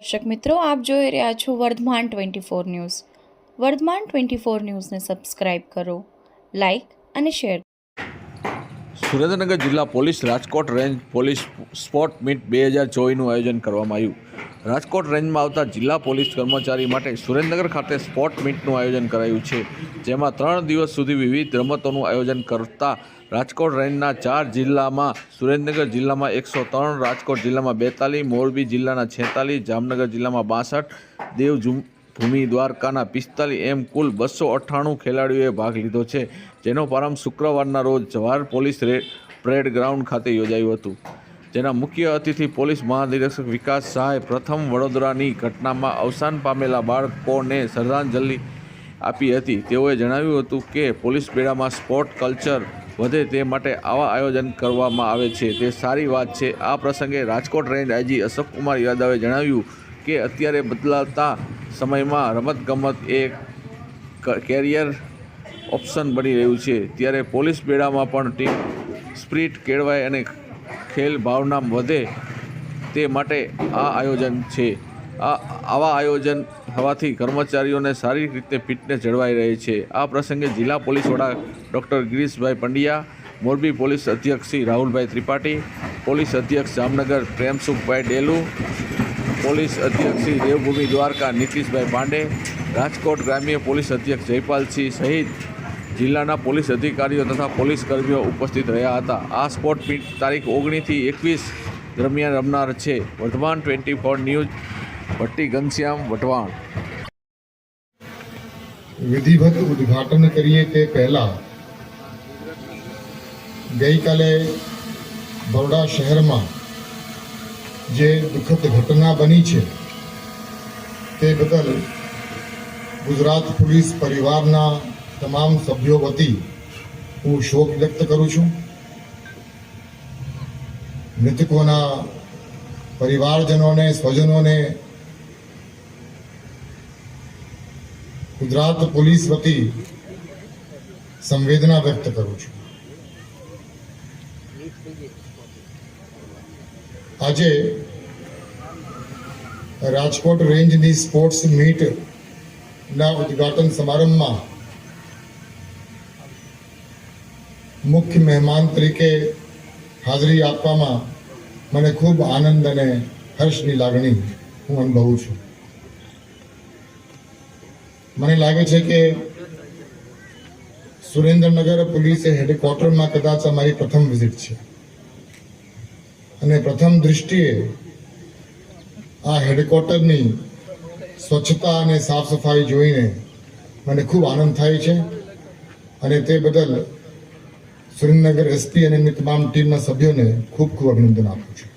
દર્શક મિત્રો, આપ જોઈ રહ્યા છો Vardhman twenty four news. Vardhman twenty four ન્યૂઝને સબસ્ક્રાઇબ કરો, લાઇક અને શેર સુરેન્દ્રનગર જિલ્લા police Rajkot range police spot meet બે હજાર ચોવીસનું આયોજન કરવામાં આવ્યું. રાજકોટ રેન્જમાં આવતા જિલ્લા પોલીસ કર્મચારી માટે સુરેન્દ્રનગર ખાતે સ્પોર્ટ મીટનું આયોજન કરાયું છે, જેમાં ત્રણ દિવસ સુધી વિવિધ રમતોનું આયોજન કરતા રાજકોટ રેન્જના ચાર જિલ્લામાં સુરેન્દ્રનગર જિલ્લામાં એકસો ત્રણ, રાજકોટ જિલ્લામાં બેતાલીસ, મોરબી જિલ્લાના છેતાલીસ, જામનગર જિલ્લામાં બાસઠ દેવ ભૂમિ દ્વારકાના પિસ્તાલીસ, એમ કુલ બસો અઠ્ઠાણું ખેલાડીઓએ ભાગ લીધો છે, જેનો પ્રારંભ શુક્રવારના રોજ જવાહર પોલીસ પરેડ ગ્રાઉન્ડ ખાતે યોજાયું હતું. જેના મુખ્ય અતિથિ પોલીસ મહાનિરીક્ષક વિકાસ સહાય પ્રથમ વડોદરાની ઘટનામાં અવસાન પામેલા બાળકોને શ્રદ્ધાંજલિ આપી હતી. તેઓએ જણાવ્યું હતું કે, પોલીસ બેડામાં સ્પોર્ટ કલ્ચર વધે તે માટે આવા આયોજન કરવામાં આવે છે. તે સારી વાત છે. આ પ્રસંગે રાજકોટ રેન્જ આઈજી અશોકકુમાર યાદવે જણાવ્યું કે, અત્યારે બદલાતા સમયમાં રમતગમત એ કેરિયર ઓપ્શન બની રહ્યું છે. ત્યારે પોલીસ બેડામાં પણ ટીમ સ્પ્રિટ કેળવાય અને ખેલ ભાવના વધે તે માટે આ આયોજન છે. આ, આવા આયોજન થવાથી કર્મચારીઓને શારીરિક રીતે ફિટનેસ જળવાઈ રહે છે. આ પ્રસંગે જિલ્લા પોલીસ વડા ડૉક્ટર ગિરીશભાઈ પંડ્યા, મોરબી પોલીસ અધ્યક્ષ શ્રી રાહુલભાઈ ત્રિપાઠી, પોલીસ અધ્યક્ષ જામનગર પ્રેમસુખભાઈ ડેલુ, પોલીસ અધ્યક્ષ શ્રી દેવભૂમિ દ્વારકા નીતિશભાઈ પાંડે, રાજકોટ ગ્રામ્ય પોલીસ અધ્યક્ષ જયપાલસિંહ સહિત જિલ્લાના પોલીસ અધિકારીઓ તથા પોલીસ કર્મીઓ ઉપસ્થિત રહ્યા હતા. આ સ્પોર્ટ મીટ તારીખ ઓગણીસથી એકવીસ દરમિયાન રમનાર છે. Vardhman twenty four news, Bhatti Ghanshyam Vatvan વિધિવત ઉદ્ઘાટન કરીએ તે પહેલા ગઈકાલે બરોડા શહેરમાં જે દુઃખદ ઘટના બની છે તે બદલ ગુજરાત પોલીસ પરિવારના તમામ સભ્યો વતી હું શોક વ્યક્ત કરું છું. મૃતકોના પરિવારજનોને, સ્વજનોને, ગુજરાત પોલીસ વતી સંવેદના વ્યક્ત કરું છું. આજે રાજકોટ રેન્જની સ્પોર્ટ્સ મીટના ઉદઘાટન સમારંભમાં મુખ્ય મહેમાન તરીકે હાજરી આપવામાં મને ખૂબ આનંદ અને હર્ષની લાગણી હું અનુભવું છું. મને લાગે છે કે સુરેન્દ્રનગર પોલીસે હેડક્વાર્ટરમાં કદાચ અમારી પ્રથમ વિઝિટ છે. અને પ્રથમ દૃષ્ટિએ આ હેડક્વાર્ટરની સ્વચ્છતા અને સાફ સફાઈ જોઈને મને ખૂબ આનંદ થાય છે. અને તે બદલ સુરેન્દ્રનગર એસપી અને એમની તમામ ટીમના સભ્યોને ખૂબ ખૂબ અભિનંદન આપું છું.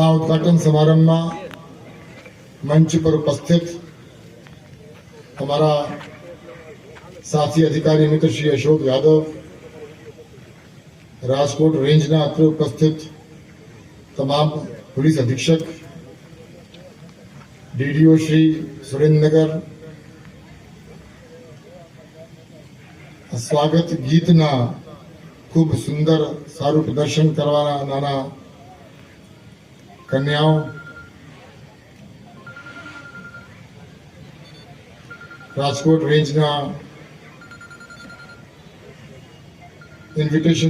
આ ઉદઘાટન સમારંભમાં મંચ પર ઉપસ્થિત અમારા સાથી અધિકારી મિત્ર શ્રી અશોક યાદવ, રાજકોટ રેન્જના અત્રે ઉપસ્થિત તમામ પોલીસ અધિક્ષક ડીડીઓ શ્રી સુરેન્દ્રનગર સ્વાગત ગીતના ખૂબ સુંદર સારું પ્રદર્શન કરવાના નાના કન્યાઓ રાજકોટ રેન્જના ઇન્વિટેશન